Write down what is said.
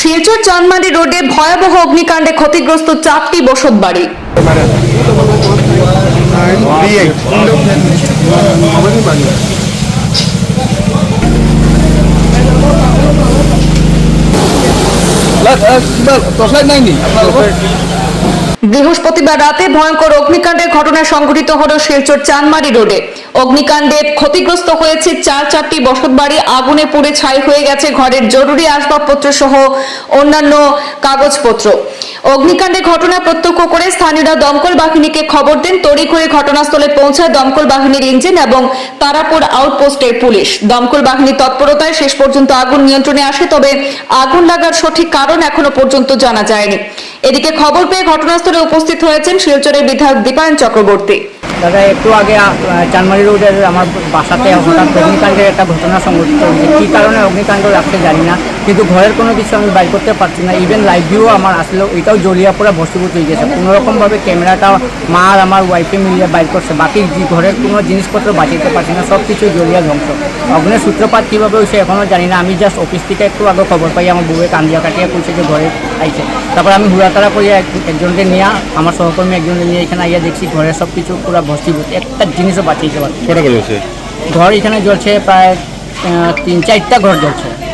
শিলচর চাঁদমারি রোডে ভয়াবহ অগ্নিকাণ্ডে ক্ষতিগ্রস্ত চারটি বসত বাড়ি। বৃহস্পতিবার রাতে ভয়ঙ্কর অগ্নিকাণ্ডের ঘটনা সংঘটিত হল শিলচর চানমারি রোডে। অগ্নিকাণ্ডে ক্ষতিগ্রস্ত হয়েছে চার, চারটি বসতবাড়ি আগুনে পুড়ে ছাই হয়ে গেছে ঘরের জরুরি আসবাবপত্র সহ অন্যান্য কাগজপত্র। অগ্নিকাণ্ডের ঘটনা প্রত্যক্ষ করে স্থানীয়রা দমকল বাহিনীকে খবর দেন। তড়িঘড়ি ঘটনাস্থলে পৌঁছায় দমকল বাহিনীর ইঞ্জিন এবং তারাপুর আউটপোস্টের পুলিশ। দমকল বাহিনীর তৎপরতায় শেষ পর্যন্ত আগুন নিয়ন্ত্রণে আসে, তবে আগুন লাগার সঠিক কারণ এখনও পর্যন্ত জানা যায়নি। এদিকে খবর পেয়ে ঘটনাস্থলে উপস্থিত হয়েছেন শিলচরের বিধায়ক দীপায়ন চক্রবর্তী। দাদা, একটু আগে চানমারি রোডের আমার বাসাতে হঠাৎ অগ্নিকাণ্ডের একটা ঘটনা সংঘটিত হয়েছে। কী কারণে অগ্নিকাণ্ড রাখতে জানি না। কিন্তু ঘরের কোনো কিছু আমি বাইর করতে পারছি না। ইভেন লাইভ ভিউ আমার আসলেও এটাও জলিয়া পুরো ভস্মীভূত হয়ে গেছে। কোনোরকমভাবে ক্যামেরাটা মা আর আমার ওয়াইফে মিলিয়ে বাইর করছে। বাকি ঘরের কোনো জিনিসপত্র বাঁচাতে পারছি না সব কিছু জলিয়া ধ্বংস। অগ্নের সূত্রপাত কীভাবে হয়েছে এখনও জানি না। আমি জাস্ট অফিস থেকে একটু আগে খবর পাই আমার বউয়ে কান্দিয়া কাটিয়া কইছে যে ঘরে আইছে। তারপর আমি হুড়াতাড়া করিয়া এক- একজনকে নিয়ে আমার সহকর্মী একজনকে নিয়ে এখানে আইয়া দেখছি ঘরের সব কিছু পুরো ভস্মীভূত। একটা জিনিসও বাঁচিয়েছে ঘর এখানে জ্বলছে প্রায় তিন চারটা ঘর জ্বলছে।